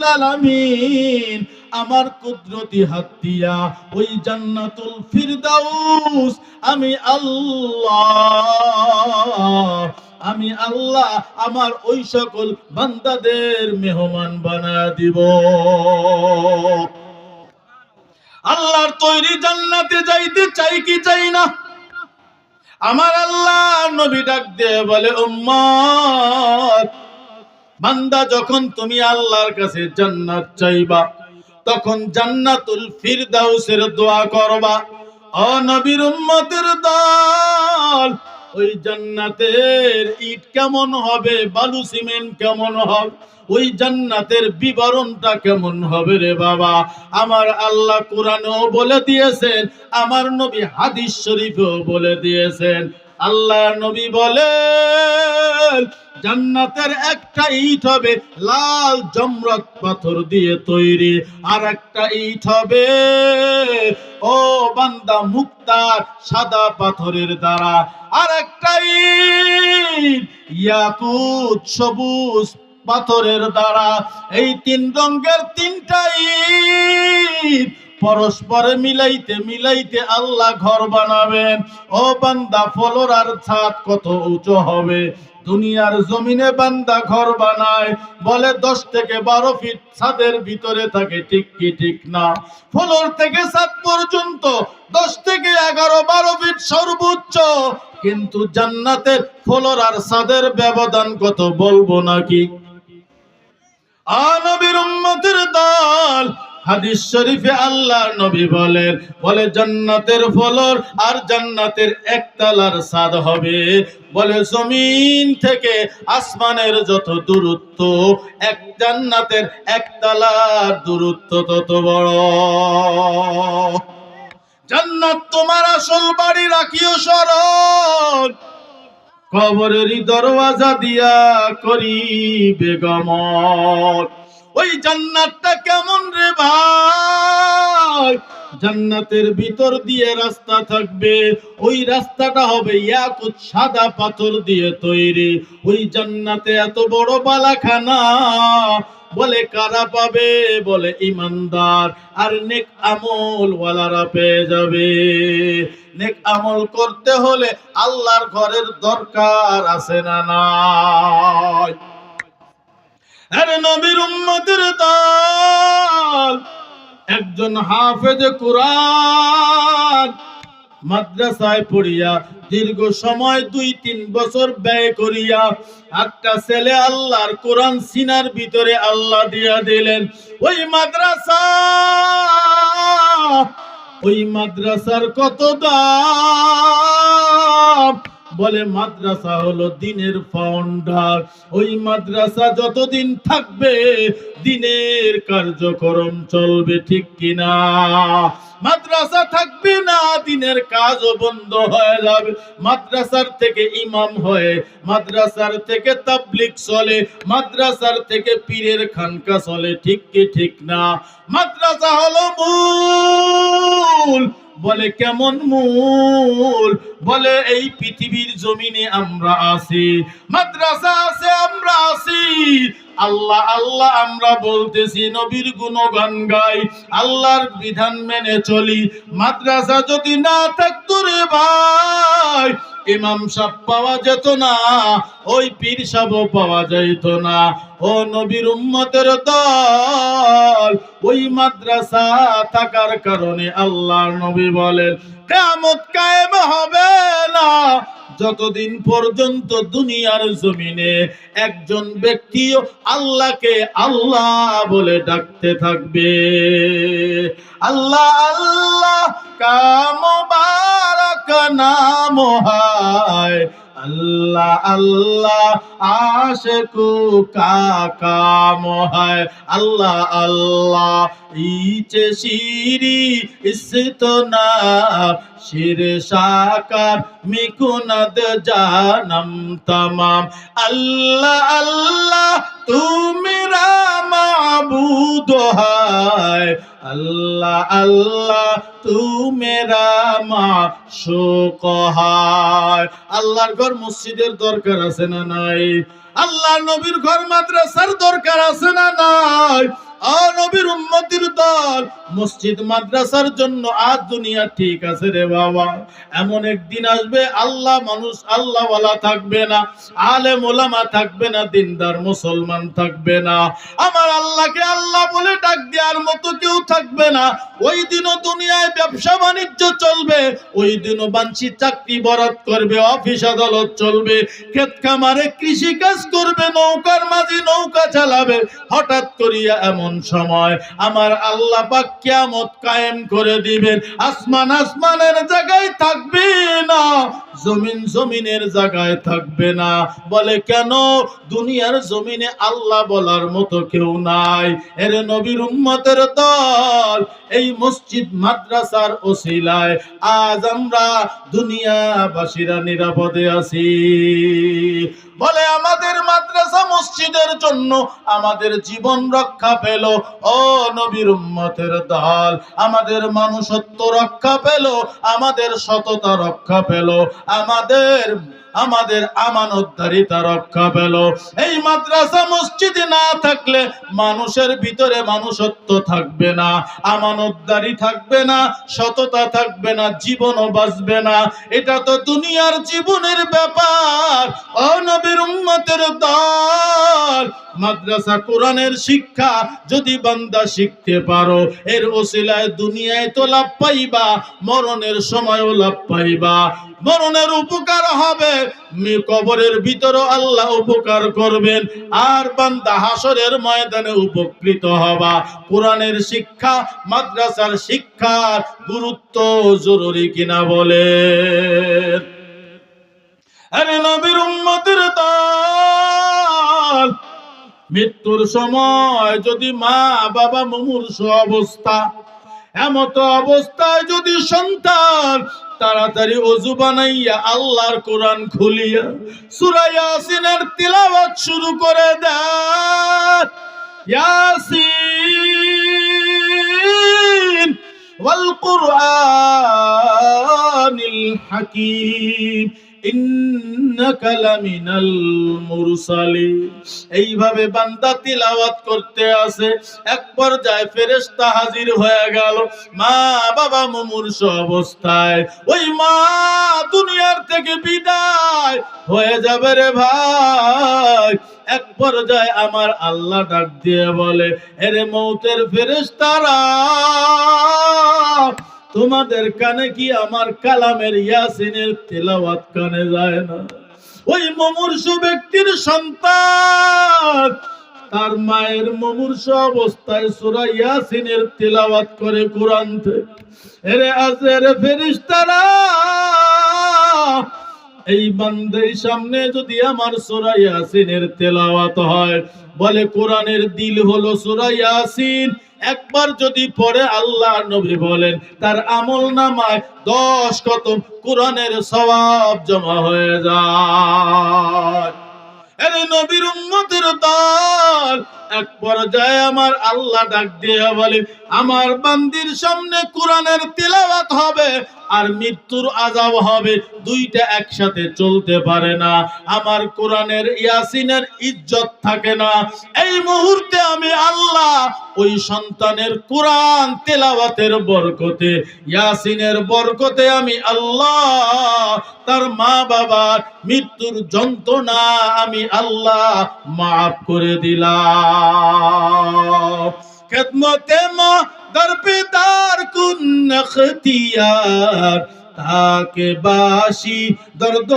আলামিন, আমার কুদরতি হাত দিয়া ওই জান্নাতুল ফিরদাউস, আমি আল্লাহ আমি আল্লাহ, আমার ওই সকল বান্দাদের মেহমান বানায় দিব। আল্লাহর তৈরি জান্নাতে যাইতে চাই কি চাই না? আমার আল্লাহ নবী ডাক দিয়ে বলে উম্মত বান্দা যখন তুমি আল্লাহর কাছে জান্নাত চাইবা, তখন জান্নাতুল ফিরদাউসের দোয়া করবা। ও নবীর উম্মতের দল, ওই জান্নাতের ইট কেমন হবে, বালু সিমেন্ট কেমন হবে, ওই জান্নাতের বিবরণটা কেমন হবে রে বাবা? আমার আল্লাহ কোরআনেও বলে দিয়েছেন, আমার নবী হাদিস শরীফেও বলে দিয়েছেন। আল্লাহ নবী বলেন জান্নাতের একটা ইট হবে লাল জমরত পাথর দিয়ে তৈরি। আর একটা ইট হবে, ও বান্দা মুক্তার সাদা পাথরের দ্বারা। আর একটা ইট ইয়াকুত সবুজ পাথরের দ্বারা। এই তিন রঙের তিনটা ইট পরস্পরে মিলাইতে মিলাইতে আল্লাহ ঘর বানাবেন। ও বান্দা ফলর আর ছাদ কত উঁচু হবে দুনিয়ার জমিনে বান্দা ঘর বানায়। বলে দশ থেকে বারো ফিট ছাদের ভিতরে থাকে, ঠিক কি ঠিক না? ফলর থেকে ছাদ পর্যন্ত দশ থেকে এগারো, বারো ফিট সর্বোচ্চ। কিন্তু জান্নাতের ফলর আর ছাদের ব্যবধান কত বলব নাকি? আনবীর উম্মতের দল হাদিস শরীফে আল্লাহ নবী বলেন, বলে জান্নাতের ফলর আর জান্নাতের একতলার স্বাদ হবে। বলে জমিন থেকে আসমানের যত দূরত্ব, এক জান্নাতের একতলার দূরত্ব তত বড়। জান্নাত তোমার আসল বাড়ি রাখিও স্মরণ কবরেরই দরওয়াজা দিয়া করি বেগমত ওই জান্নাতটা কেমন রে ভাই? জান্নাতের ভিতর দিয়ে রাস্তা থাকবে, ওই রাস্তাটা হবে ইয়াকুত সাদা পাথর দিয়ে তৈরি। ওই জান্নাতে এত বড় বালাখানা, বলে কারা পাবে? বলে ইমানদার। আর নেক আমল ওয়ালারা পেয়ে যাবে। নেক আমল করতে হলে আল্লাহর ঘরের দরকার আছে না নাই? আরে নবীর উম্মতের দল, একজন হাফেজ কোরআন মাদ্রাসায় পড়িয়া দীর্ঘ সময় দুই তিন বছর ব্যয় করিয়া একটা ছেলে আল্লাহর কোরআন সিনার ভিতরে আল্লাহ দিয়া দিলেন, ওই মাদ্রাসা, ওই মাদ্রাসার কত দাম? বলে মাদ্রাসা হলো দিনের ফাউন্ডার ওই মাদ্রাসা যতদিন থাকবে, দিনের কার্যক্রম চলবে ঠিক কিনা? মাদ্রাসা থাকবে না, দিনের কাজও বন্ধ হয়ে যাবে। মাদ্রাসার থেকে ইমাম হয়ে, মাদ্রাসার থেকে তাবলিক চলে, মাদ্রাসার থেকে পীরের খানকা চলে, ঠিক কি ঠিক না? মাদ্রাসা হলো মূল বলে, কেমন মূল? বলে, এই পৃথিবীর জমিনে আমরা আছি, মাদ্রাসা আছে, আমরা আছি। আল্লাহ আল্লাহ, আমরা বলতেছি, নবীর গুণগান গাই, আল্লাহর বিধান মেনে চলি। মাদ্রাসা যদি না থাকতো রে ভাই, ইমাম সাহ পাওয়া যেত না, ওই পীর সাহ পাওয়া যাইত না। ও নবীর উম্মতের দল ওই মাদ্রাসা থাকার কারণে আল্লাহর নবী বলেন কেমত কায়েম হবে না। যতদিন পর্যন্ত দুনিয়ার জমিনে একজন ব্যক্তিও আল্লাহকে আল্লাহ বলে ডাকতে থাকবে। আল্লাহ আল্লাহ, কামবারক নাম হায়। আল্লাহ আল্লাহ আশকু কাকা হায় আল্লাহ আল্লাহ ইচে শিরি ইস্তনা শির সাকার মিকুনদ জানম তমাম। আল্লাহ আল্লাহ, তুমি হায় আল্লাহ আল্লাহ তু মেরা মা হায় আল্লাহর ঘর মসজিদের দরকার আছে না নাই? আল্লাহ নবীর ঘর মাদ্রাসার দরকার আছে না নাই? নবীর উম্মতির দল। মসজিদ মাদ্রাসার জন্য আজ দুনিয়া ঠিক আছে রে বাবা। এমন একদিন আসবে, আল্লাহ মানুষ আল্লাহওয়ালা থাকবে না, আলেম ওলামা থাকবে না, দিনদার মুসলমান থাকবে না। আমার আল্লাহকে আল্লাহ বলে ডাক দেওয়ার মতো কেউ থাকবে না। ওই দিনও দুনিয়ায় ব্যবসা বাণিজ্য চলবে, ওই দিনও বাঞ্ছি চাকরি বরাদ করবে, অফিস আদালত চলবে, ক্ষেত খামারে কৃষি কাজ করবে, নৌকার মাঝি নৌকা চালাবে, হঠাৎ করিয়া এমন সময় আমার আল্লাহ পাক কায়েম করে দিবেন। আসমান আসমানের জায়গায় থাকবে না। জমিন জমিনের জায়গায় থাকবে না। বলে, কেন? দুনিয়ার জমিনে আল্লাহ বলার মতো কেউ নাই। এর নবীর উম্মতের দল এই মসজিদ, মাদ্রাসার ওসিলায়। আজ আমরা দুনিয়াবাসীরা নিরাপদে আছি। বলে, আমাদের মাদ্রাসা মসজিদের জন্য আমাদের জীবন রক্ষা পেল। ও নবীর উম্মতের দল, আমাদের মানুষত্ব রক্ষা পেল, আমাদের সততা রক্ষা পেল। আমাদের আমাদের আমানতদারিতা রক্ষা পেল। এই মাদ্রাসা মসজিদে না থাকলে মানুষের ভিতরে মানুষত্ব থাকবে না, আমানতদারি থাকবে না, সততা থাকবে না, জীবনও বাঁচবে না। এটা তো দুনিয়ার জীবনের ব্যাপার। অনবীর উম্মতের দল। মাদ্রাসা কোরআনের শিক্ষা যদি বান্দা শিখতে পারো, এর ওসিলায় দুনিয়ায় তো লাভ পাইবা, মরণের সময়ও লাভ পাইবা। মরণের উপকার হবে। কবরের ভিতরও আল্লাহ উপকার করবেন। আর বান্দা হাসরের ময়দানে উপকৃত হবা। কোরআনের শিক্ষা, মাদ্রাসার শিক্ষার গুরুত্ব জরুরি কিনা বলে আরে নবীর উম্মতের মৃত্যুর সময় যদি মা বাবা মুমূর্ষ অবস্থা এমত অবস্থায় যদি সন্তান তাড়াতাড়ি অজু বানাইয়া আল্লাহর কোরআন খুলিয়া সূরা ইয়াসিনের তিলাওয়াত শুরু করে দেয় ইয়াসিন ওয়াল কুরআনিল হাকীম। এইভাবে বান্দা তিলাওয়াত করতে আসে। এক পর্যায়ে ফেরেশতা হাজির হয়ে গেল। মা বাবা মুমূর্ষ অবস্থায়। ওই মা দুনিয়ার থেকে বিদায় হয়ে যাবে রে ভাই। এক পর্যায়ে আমার আল্লাহ ডাক দিয়ে বলে, এরে মৌতের ফেরেশতারা তোমাদের কানে কি আমার কালামের ইয়াসিনের তেলাওয়াত কানে যায় না? ওই মুমূর্ষ ব্যক্তির সন্তান, তার মায়ের মমূর্ষ অবস্থায় সূরা ইয়াসিনের তেলাওয়াত করে কোরআন থেকে। এরে আজের ফেরেশতারা এই বান্দের সামনে যদি আমার সূরা ইয়াসিনের তেলাওয়াত হয়, বলে কোরআনের দিল হলো সূরা ইয়াসিন। একবার যদি পরে আল্লাহ নবী বলেন, তার আমল নামায় দশ কত কোরআনের সওয়াব জমা হয়ে যায়। আরে নবীর উম্মতের দল এক পর্যায়ে আমার আল্লাহ ডাক দিয়ে বলে, আমার বান্দির সামনে কোরআনের তেলাওয়াত হবে আর মৃত্যুর আজাব হবে, দুইটা একসাথে চলতে পারে না। আমার কোরআনের ইয়াসিনের ইজ্জত থাকে না। এই মুহূর্তে আমি আল্লাহ ওই সন্তানের কোরআন তেলাওয়াতের বরকতে, ইয়াসিনের বরকতে আমি আল্লাহ, তার মা বাবার মৃত্যুর যন্ত্রণা আমি আল্লাহ মাফ করে দিলাম। খেদমতে মা দরপেদার কুন নখতিয়ার তাকে বাসি দর্দ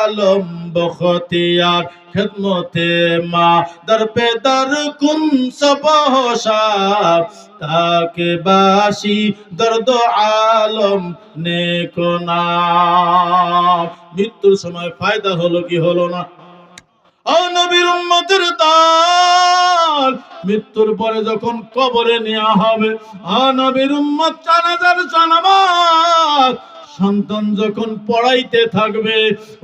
আলম বখতিয়ার। খেদমতে মা দরপেদার কুন সবহসাব তাকে বাসি দর্দ আলম নেকোনা মৃত্যুর সময় ফায়দা হলো কি হলো না? মৃত্যুর পরে যখন কবরে নেওয়া হবে ও নবীর উম্মত জানাজার জানাবাত সন্তান যখন পড়াইতে থাকবে,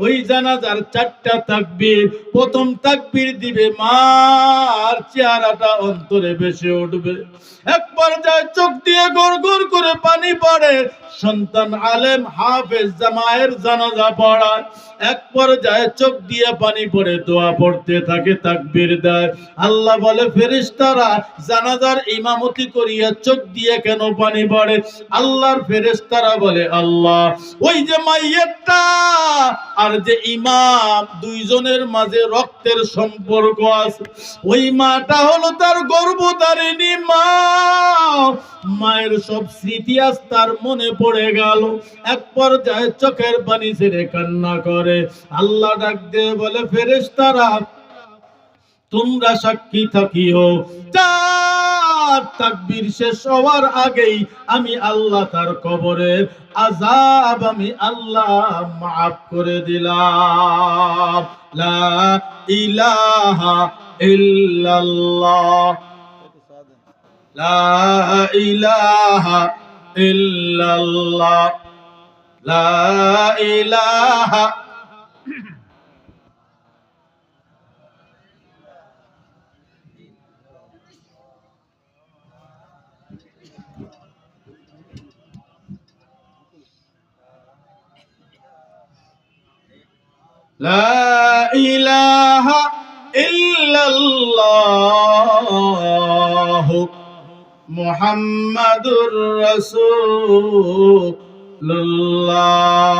ওই জানাজার চারটা তাকবীর, প্রথম তাকবীর দিবে মার, চেহারাটা অন্তরে ভেসে উঠবে। একবার যায় চোখ দিয়ে গড় করে পানি পড়ে, সন্তান আলেম হাফেজ জামায়ের জানাজা পড়ায়। এক পর্যায়ে চোখ দিয়ে পানি পড়ে, দোয়া পড়তে থাকে, তাকবীর দেয়। আল্লাহ বলে, ফেরেশতারা জানাজার ইমামতি করিয়া চোখ দিয়ে কেন পানি পড়ে? আল্লাহর ফেরেশতারা বলে, আল্লাহ, ওই যে মাইয়েরটা আর যে ইমাম দুইজনের মাঝে রক্তের সম্পর্ক আছে, ওই মাটা হলো তার গর্ভধারিণী মা। মায়ের সব স্মৃতি আজ তার মনে পড়ে গেল। এক পর্যায়ে চোখের পানি ছেড়ে কান্না করে। আল্লাহ ডাক দিয়ে বলে, ফেরেশতারা, তোমরা সাক্ষী থাকিও। চার তাকবীর শেষ হওয়ার আগেই আমি আল্লাহ তার কবরের আজাব আমি আল্লাহ মাফ করে দিলাম। লা ইলাহা ইল্লাল্লাহ। লা ইলাহা ইল্লাল্লাহ। লা ইলাহা لا إله إلا الله محمد رسول الله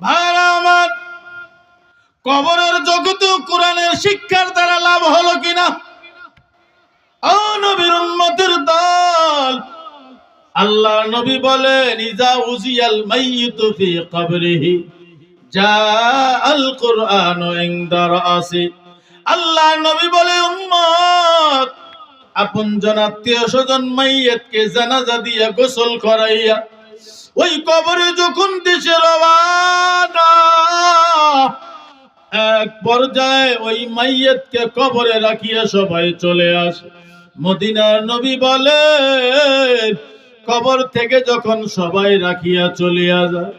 ভাইরা আমার কবরের জগতে কোরআনের শিক্ষার দ্বারা লাভ হলো কিনা ও নবীর উম্মতের দল আল্লাহ নবী বলেন ইজা উজিয়াল মাইয়িতু ফি কবরিহি যা আল কুরআন ইনদা রাসি আল্লাহ নবী বলে, উম্মত, আপন জন আত্মীয় স্বজন মাইয়াতকে জানাজা দিয়া গোসল করাইয়া ওই কবরে যখন দেশে রওয়ানা, এক পর্যায়ে ওই মাইয়াতকে কবরে রাখিয়া সবাই চলে আসে। মদিনার নবী বলেন কবর থেকে যখন সবাই রাখিয়া চলিয়া যায়,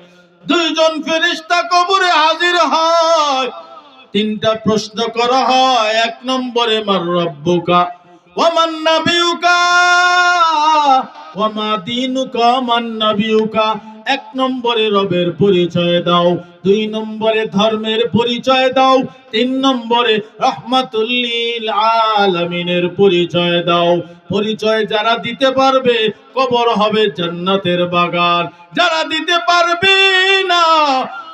দুইজন ফেরিস্তা কবরে হাজির হয়। তিনটা প্রশ্ন করা হয়, এক নম্বরে, মার রব্বুকা ওমান নাবিউকা ওমা দিনুকা মান নাবিউকা? এক নম্বরে রবের পরিচয় দাও, দুই নম্বরে ধর্মের পরিচয় দাও, তিন নম্বরে রহমাতুল্লিল আলামিনের পরিচয় দাও। পরিচয় যারা দিতে পারবে, কবর হবে জান্নাতের বাগান। যারা দিতে পারবে না,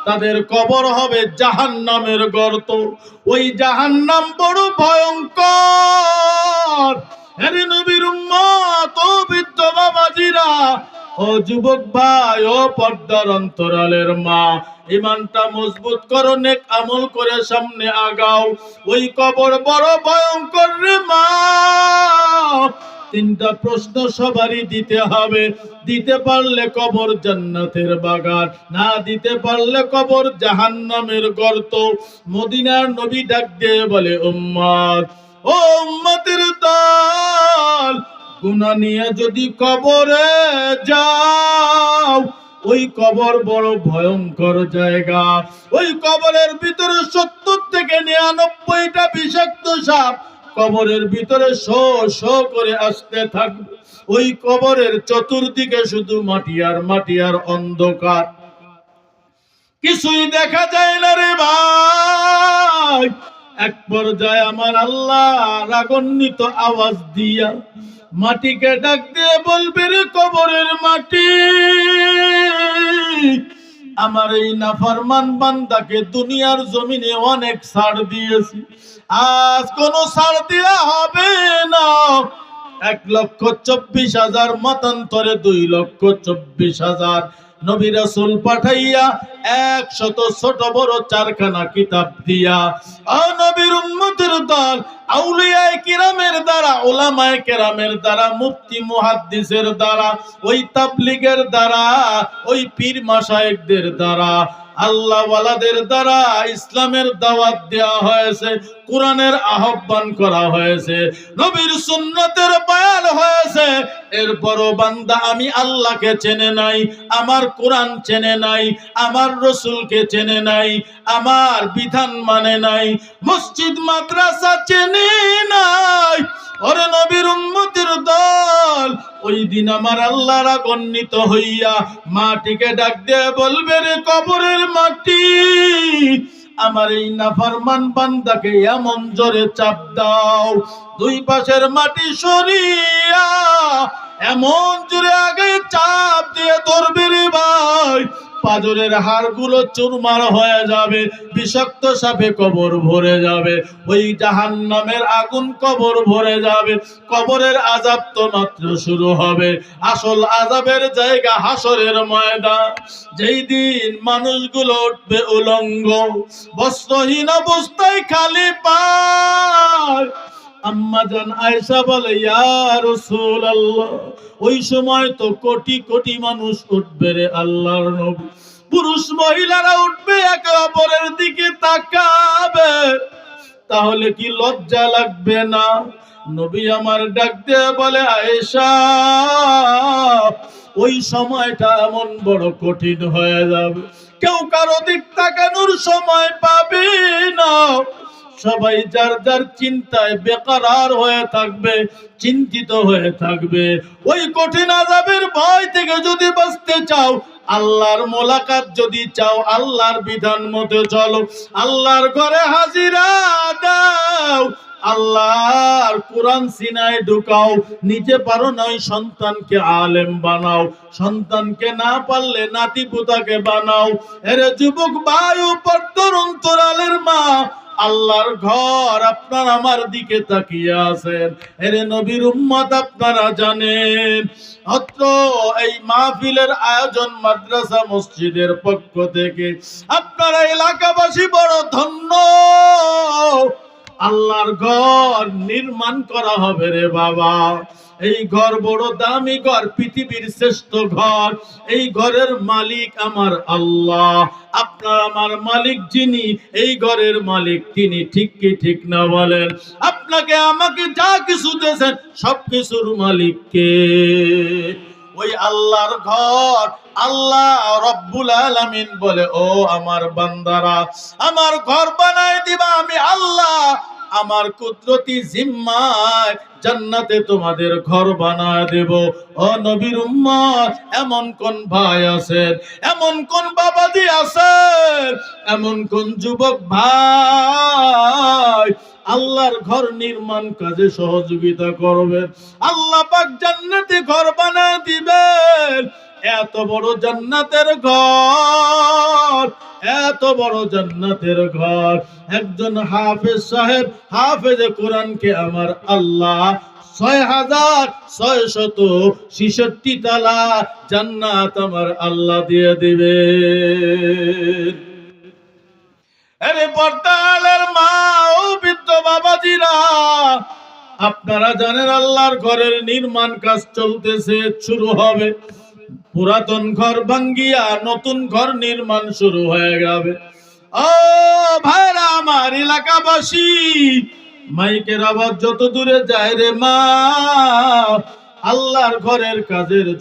তাদের কবর হবে জাহান্নামের গর্ত। ওই জাহান্নাম বড় ভয়ঙ্কর। নবীর উম্মত বাবাজিরা ও যুবক ভাই, ও পর্দার অন্তরালের মা, ইমানটা মজবুত করো, নেক আমল করে সামনে আগাও। ওই কবর বড় ভয়ঙ্কর রে মা। তিনটা প্রশ্ন সবারই দিতে হবে। দিতে পারলে কবর জান্নাতের বাগান, না দিতে পারলে কবর জাহান্নামের গর্ত। মদিনার নবী ডাক দিয়ে বলে উম্মত ও উম্মতের দল গুনাহ নিয়ে যদি কবরে যাও, ওই কবর বড় ভয়ঙ্কর জায়গা। ওই কবরের ভিতরে সত্তর থেকে নিরানব্বইটা বিষাক্ত সাপ কবরের ভিতরে করে আসতে থাকবে। ওই কবরের চতুর্দিকে শুধু মাটি আর মাটি আর অন্ধকার। কিছুই দেখা যায় না রে ভাই। এক পর্যায়ে আমার আল্লাহ রাগান্বিত আওয়াজ দিয়া মাটিকে ডাক দিয়ে বলবে রে কবরের মাটি। আমার এই নাফরমান বান্দাকে দুনিয়ার জমিনে অনেক ছাড় দিয়েছি। আজ কোনো ছাড় দেওয়া হবে না। এক লক্ষ চব্বিশ হাজার মতান্তরে দুই লক্ষ চব্বিশ হাজার নবী রাসূল পাঠাইয়া একশত ছোট বড় চারখানা কিতাব দিয়া। নবীর উম্মতের দল, আউলিয়ায়ে কিরামের দ্বারা, ওলামায় কেরামের দ্বারা, মুফতি মুহাদ্দিসের দ্বারা, ওই তাবলিগের দ্বারা, ওই পীর মাশায়েখদের দ্বারা। আল্লাহ ওয়ালাদের দ্বারা ইসলামের দাওয়াত দেওয়া হয়েছে, কোরআনের আহ্বান করা হয়েছে, নবীর সুন্নতের বয়ান হয়েছে। এরপরও বান্দা, আমি আল্লাহকে চেনে নাই, আমার কোরআন চেনে নাই, আমার রসুলকে চেনে নাই, আমার বিধান মানে নাই, মসজিদ, মাদ্রাসা চেনে নাই। ওরে নবীর উম্মতির দল ওই দিন আমার আল্লাহ রাগান্বিত হইয়া মাটিকে ডাক দিয়ে বলবে রে কবরের মাটি, আমার এই নাফারমান বান্দাকে এমন জোরে চাপ দাও, দুই পাশের মাটি সরিয়া এমন জোরে আগে চাপ দিয়ে ধরবে রে ভাই। পাজরের হাড়গুলো চুরমার হয়ে যাবে, বিষাক্ত সাপে কবর ভরে যাবে, ওই জাহান নামের আগুন কবর ভরে যাবে, কবরের আজাব তো মাত্র শুরু হবে। আসল আজাবের জায়গা হাসরের ময়দান, যেই দিন মানুষগুলো উঠবে উলঙ্গ, বস্ত্রহীন অবস্থায় খালি আম্মা জান আয়েশা বলে, ইয়া রাসূলুল্লাহ, ওই সময় তো কোটি কোটি মানুষ উঠবে রে আল্লাহর নবী। পুরুষ মহিলারা উঠবে, একে অপরের দিকে তাকাবে। তাহলে কি লজ্জা লাগবে না? নবী আমার ডাক দিয়ে বলে, আয়েশা, ওই সময়টা এমন বড় কঠিন হয়ে যাবে। কেউ কারও দিক তাকানোর সময় পাবে না। সবাই যার যার চিন্তায় বেকারার হয়ে থাকবে, চিন্তিত হয়ে থাকবে। ওই কঠিন আজাবের ভয় থেকে যদি বাঁচতে চাও, আল্লাহর মোলাকাত যদি চাও, আল্লাহর বিধান মতো চলো। আল্লাহর ঘরে হাজিরা দাও। আল্লাহর কোরআন সিনায় ঢুকাও। নিজে পারো নয় সন্তানকে আলেম বানাও। সন্তানকে না পারলে নাতি পুতাকে বানাও। এরে যুবক বায়ু পর্দর অন্তরালের মা আল্লাহর ঘর আপনার আমার দিকে তাকিয়ে আছেন। এরে নবীর উম্মত আপনারা জানেন, অত্র এই মাহফিলের আয়োজন মাদ্রাসা মসজিদের পক্ষ থেকে। আপনারা এলাকাবাসী বড় ধন্য। আল্লাহর ঘর নির্মাণ করা হবে রে বাবা। এই ঘর বড় দামি ঘর, পৃথিবীর শ্রেষ্ঠ ঘর। এই ঘরের মালিক আমার আল্লাহ। আপনার আমার মালিক যিনি, এই ঘরের মালিক তিনি। ঠিক কি ঠিক না বলেন? আপনাকে আমাকে যা কিছু দিয়েছেন সব কিছুর মালিক কে? ওই আল্লাহর ঘর, আল্লাহ রব্বুল আলামিন বলে, ও আমার বান্দারা, আমার ঘর বানায় দিবা আমি আল্লাহ। আমার কুদরতি জিম্মায় জান্নাতে তোমাদের ঘর বানায় দেব। ও নবীর উম্মত, এমন কোন ভাই আছেন? এমন কোন বাবাজি আছেন? এমন কোন যুবক ভাই? আল্লাহর ঘর নির্মাণ কাজে সহযোগিতা করবেন। আল্লাহ পাক জান্নাতে ঘর বানায় দিবেন। এত বড় জান্নাতের ঘর, এত বড় জান্নাতের ঘর। একজন হাফেজ সাহেব, হাফেজে কোরআনকে আমার আল্লাহ ছয় হাজার ছয় শত ছিষট্টি তালা জান্নাত আমার আল্লাহ দিয়ে দিবে আরে পর্তালের মা ও বৃদ্ধ বাবাজিরা, আপনারা জানেন আল্লাহর ঘরের নির্মাণ কাজ চলতেছে, শুরু হবে। পুরাতন ঘর ভাঙ্গিয়া নতুন ঘর নির্মাণ শুরু হয়ে যাবে। ও ভাইরা, আমার এলাকাবাসী, মাইকের আবার যত দূরে যায় রে মা, আল্লাহর ঘরের কাজের